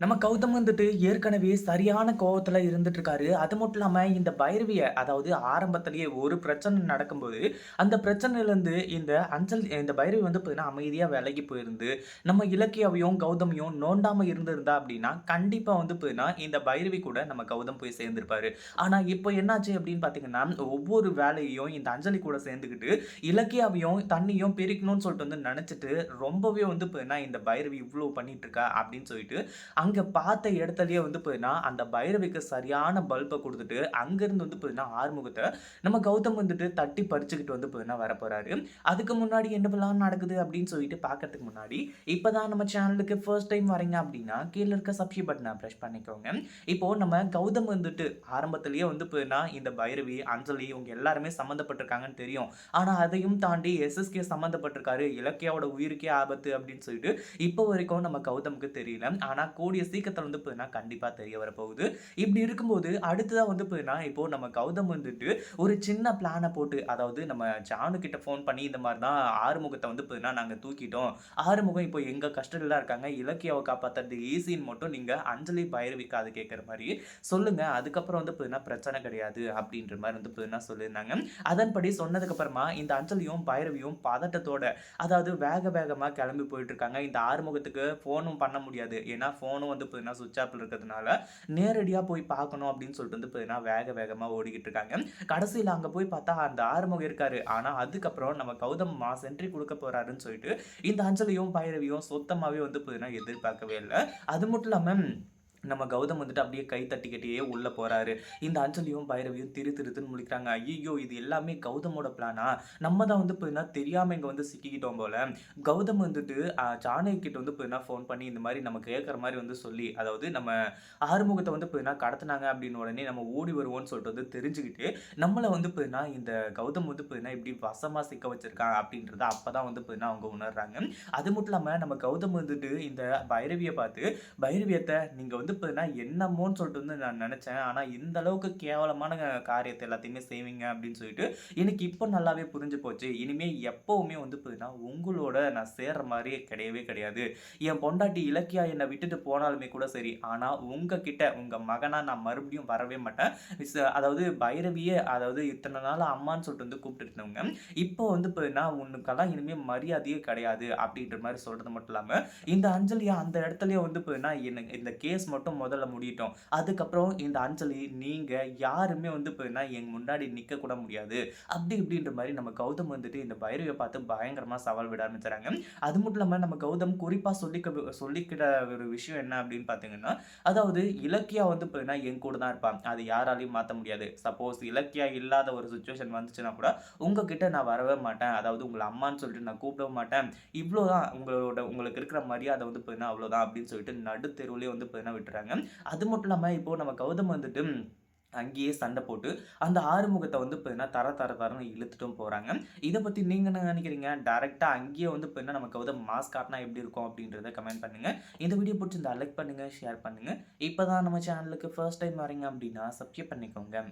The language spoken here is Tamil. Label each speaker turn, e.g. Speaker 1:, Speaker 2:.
Speaker 1: நம்ம கௌதம் வந்துட்டு ஏற்கனவே சரியான கோவத்தில் இருந்துட்டு இருக்காரு. அது மட்டும் இல்லாம இந்த பைரவிய அதாவது ஆரம்பத்திலேயே ஒரு பிரச்சனை நடக்கும்போது, அந்த பிரச்சனையிலேருந்து இந்த அஞ்சல் இந்த பைரவி வந்து பார்த்தீங்கன்னா, அமைதியா விலகி போயிருந்து, நம்ம இலக்கியாவையும், கௌதமையும் நோண்டாம இருந்திருந்தா அப்படின்னா, கண்டிப்பா வந்து பார்த்தீங்கன்னா, இந்த பைரவி கூட நம்ம கௌதம் போய் சேர்ந்திருப்பாரு. ஆனா இப்போ என்னாச்சு அப்படின்னு பார்த்தீங்கன்னா, ஒவ்வொரு வேலையையும் இந்த அஞ்சலி கூட சேர்ந்துக்கிட்டு, இலக்கியாவையும், தண்ணியும் பிரிக்கணும்னு சொல்லிட்டு வந்து நினச்சிட்டு ரொம்பவே வந்து பார்த்தீங்கன்னா, இந்த பைரவி இவ்வளோ பண்ணிட்டு இருக்கா அப்படின்னு சொல்லிட்டு அங்கே பார்த்த இடத்துலயே வந்து பார்த்தீங்கன்னா, அந்த பைரவிக்கு சரியான பல்பை கொடுத்துட்டு அங்கேருந்து வந்து பார்த்தீங்கன்னா, ஆறுமுகத்தை நம்ம கௌதம் வந்துட்டு தட்டி பறிச்சுக்கிட்டு வந்து பார்த்தீங்கன்னா வரப்போறாரு. அதுக்கு முன்னாடி என்னவெல்லாம் நடக்குது அப்படின்னு சொல்லிட்டு பார்க்கறதுக்கு முன்னாடி, இப்போ தான் நம்ம சேனலுக்கு ஃபர்ஸ்ட் டைம் வரீங்க அப்படின்னா, கீழே இருக்க சப்ஸ்கிரைப் பட்டனை ப்ரெஷ் பண்ணிக்கோங்க. இப்போ நம்ம கௌதம் வந்துட்டு ஆரம்பத்திலேயே வந்து பார்த்தீங்கன்னா, இந்த பைரவி, அஞ்சலி இவங்க எல்லாருமே சம்மந்தப்பட்டிருக்காங்கன்னு தெரியும். ஆனால் அதையும் தாண்டி எஸ்.எஸ்.கே சம்மந்தப்பட்டிருக்காரு. இலக்கியாவோட உயிருக்கே ஆபத்து அப்படின்னு சொல்லிட்டு, இப்போ வரைக்கும் நம்ம கௌதமுக்கு தெரியல. ஆனால் கூட கூடிய சீக்கிரத்தில வந்து பார்த்தீங்கன்னா, கண்டிப்பாக தெரிய வரப்போகுது. இப்படி இருக்கும்போது, அடுத்ததாக வந்து பார்த்தீங்கன்னா, இப்போது நம்ம கௌதம் வந்துட்டு ஒரு சின்ன பிளானை போட்டு, அதாவது நம்ம ஜானு கிட்ட ஃபோன் பண்ணி இந்த மாதிரி தான் ஆறுமுகத்தை வந்து பார்த்தீங்கன்னா, நாங்கள் தூக்கிட்டோம். ஆறுமுகம் இப்போ எங்கள் கஷ்டத்தில் இருக்காங்க. இலக்கியாவை காப்பாற்றுறது ஈஸின்னு மட்டும் நீங்கள் அஞ்சலி, பைரவி கேட்குற மாதிரி சொல்லுங்கள் அதுக்கப்புறம் வந்து பார்த்தீங்கன்னா, பிரச்சனை கிடையாது அப்படின்ற மாதிரி வந்து பார்த்தீங்கன்னா சொல்லியிருந்தாங்க. அதன்படி சொன்னதுக்கப்புறமா இந்த அஞ்சலியும், பைரவியும் பதட்டத்தோட, அதாவது வேக வேகமாக கிளம்பி போயிட்டு இருக்காங்க. இந்த ஆறுமுகத்துக்கு ஃபோனும் பண்ண முடியாது. ஏன்னா ஃபோனும் வந்து பார்த்தீங்கன்னா, ஸ்விட்ச் ஆஃப்ல இருக்கிறதுனால, நேரடியாக போய் பார்க்கணும் அப்படின்னு சொல்லிட்டு வந்து பார்த்தீங்கன்னா, வேக வேகமாக ஓடிக்கிட்டு இருக்காங்க. கடைசியில் அங்கே போய் பார்த்தா அந்த ஆறுமுகம் இருக்காரு. ஆனால் அதுக்கப்புறம் நம்ம கௌதம் மா சென்ட்ரி கொடுக்க போகிறாருன்னு சொல்லிட்டு, இந்த அஞ்சலியும், பைரவியும் சுத்தமாகவே வந்து பார்த்தீங்கன்னா, எதிர்பார்க்கவே இல்லை அது மட்டும் இல்லாமல் நம்ம கௌதம் வந்துட்டு அப்படியே கை தட்டிக்கிட்டே உள்ளே போகிறாரு இந்த அஞ்சலியும், பைரவியும் திரு திருத்துன்னு முழிக்கிறாங்க. ஐயோ இது எல்லாமே கௌதமோட பிளானா? நம்ம தான் வந்து பார்த்தீங்கன்னா, தெரியாமல் இங்கே வந்து சிக்கிக்கிட்டோம் போல. கௌதம் வந்துட்டு அ ஜானகி கிட்ட வந்து பார்த்தீங்கன்னா, ஃபோன் பண்ணி இந்த மாதிரி நம்ம கேட்குற மாதிரி வந்து சொல்லி, அதாவது நம்ம ஆறுமுகத்தை வந்து பார்த்தீங்கன்னா, கடத்தினாங்க அப்படின்னு உடனே நம்ம ஓடி வருவோம்னு சொல்லிட்டு வந்து தெரிஞ்சுக்கிட்டு, நம்மளை வந்து பார்த்தீங்கன்னா, இந்த கௌதம் வந்து பார்த்தீங்கன்னா, இப்படி வசமாக சிக்க வச்சிருக்கான் அப்படின்றத அப்போ தான் வந்து பார்த்தீங்கன்னா, அவங்க உணர்றாங்க. அது மட்டும் இல்லாமல் நம்ம கௌதம் வந்துட்டு இந்த பைரவியை பார்த்து, பைரவியத்தை நீங்கள் வந்து வந்து பார்த்தீங்கன்னா, என்னமோன்னு சொல்லிட்டு வந்து நான் நினச்சேன் ஆனால் இந்த அளவுக்கு கேவலமான காரியத்தை எல்லாத்தையுமே செய்வீங்க அப்படின்னு சொல்லிட்டு, எனக்கு இப்போ நல்லாவே புரிஞ்சு போச்சு. இனிமேல் எப்போவுமே வந்து பார்த்தீங்கன்னா, உங்களோட நான் சேர்ற மாதிரி கிடையவே கிடையாது. என் பொண்டாட்டி இலக்கியா என்னை விட்டுட்டு போனாலுமே கூட சரி, ஆனால் உங்ககிட்ட உங்கள் மகனாக நான் மறுபடியும் வரவே மாட்டேன். அதாவது பைரவியே அதாவது இத்தனை நாள் அம்மான்னு சொல்லிட்டு வந்து கூப்பிட்டு இருந்தவங்க, இப்போ வந்து பார்த்தீங்கன்னா, உனக்கெல்லாம் இனிமேல் மரியாதையே கிடையாது அப்படின்ற மாதிரி சொல்கிறது மட்டும் இல்லாமல் இந்த அஞ்சலியா அந்த இடத்துலயே வந்து பார்த்தீங்கன்னா, எனக்கு இந்த கேஸ் மட்டும் முதல்ல முடியட்டும். அதுக்கப்புறம் இந்த அஞ்சலி, நீங்கள் யாருமே வந்து பார்த்தீங்கன்னா, எங்கள் முன்னாடி நிற்கக்கூட முடியாது. அப்படி இப்படின்ற மாதிரி நம்ம கௌதம் வந்துட்டு இந்த பைரவியை பார்த்து பயங்கரமாக சவால் விட ஆரம்பிச்சுறாங்க. அது மட்டும் இல்லாமல் நம்ம கௌதம் குறிப்பாக சொல்லிக்க சொல்லிக்கிற ஒரு விஷயம் என்ன அப்படின்னு பார்த்தீங்கன்னா, அதாவது இலக்கியா வந்து பார்த்தீங்கன்னா, என் கூட தான் இருப்பான் அது யாராலையும் மாற்ற முடியாது. சப்போஸ் இலக்கியா இல்லாத ஒரு சுச்சுவேஷன் வந்துச்சுன்னா கூட, உங்ககிட்ட நான் வரவே மாட்டேன். அதாவது உங்களை அம்மான்னு சொல்லிட்டு நான் கூப்பிடவே மாட்டேன். இவ்வளோதான் உங்களோட உங்களுக்கு இருக்கிற மரியாதை வந்து பார்த்தீங்கன்னா, அவ்வளோதான் அப்படின்னு சொல்லிட்டு நடு தெருவுலயே வந்து பார்த்தீங்கன்னா விட்டுறாங்க. அது மட்டும் இல்லாமல் இப்போது நம்ம கௌதம் வந்துட்டு அங்கேயே சண்டை போட்டு, அந்த ஆறுமுகத்தை வந்து பார்த்தீங்கன்னா, தர தர தரன்னு இழுத்துட்டும் போகிறாங்க இதை பற்றி நீங்கள் என்ன நினைக்கிறீங்க டேரெக்டாக அங்கேயே வந்து பார்த்தீங்கன்னா, நம்ம கௌதம் மாஸ்க் காட்டினா எப்படி இருக்கும் அப்படின்றத கமெண்ட் பண்ணுங்க. இந்த வீடியோ பிடிச்சிருந்தா லைக் பண்ணுங்கள் ஷேர் பண்ணுங்க. இப்போ தான் நம்ம சேனலுக்கு ஃபர்ஸ்ட் டைம் வரீங்க அப்படின்னா சப்ஸ்கிரைப் பண்ணிக்கோங்க.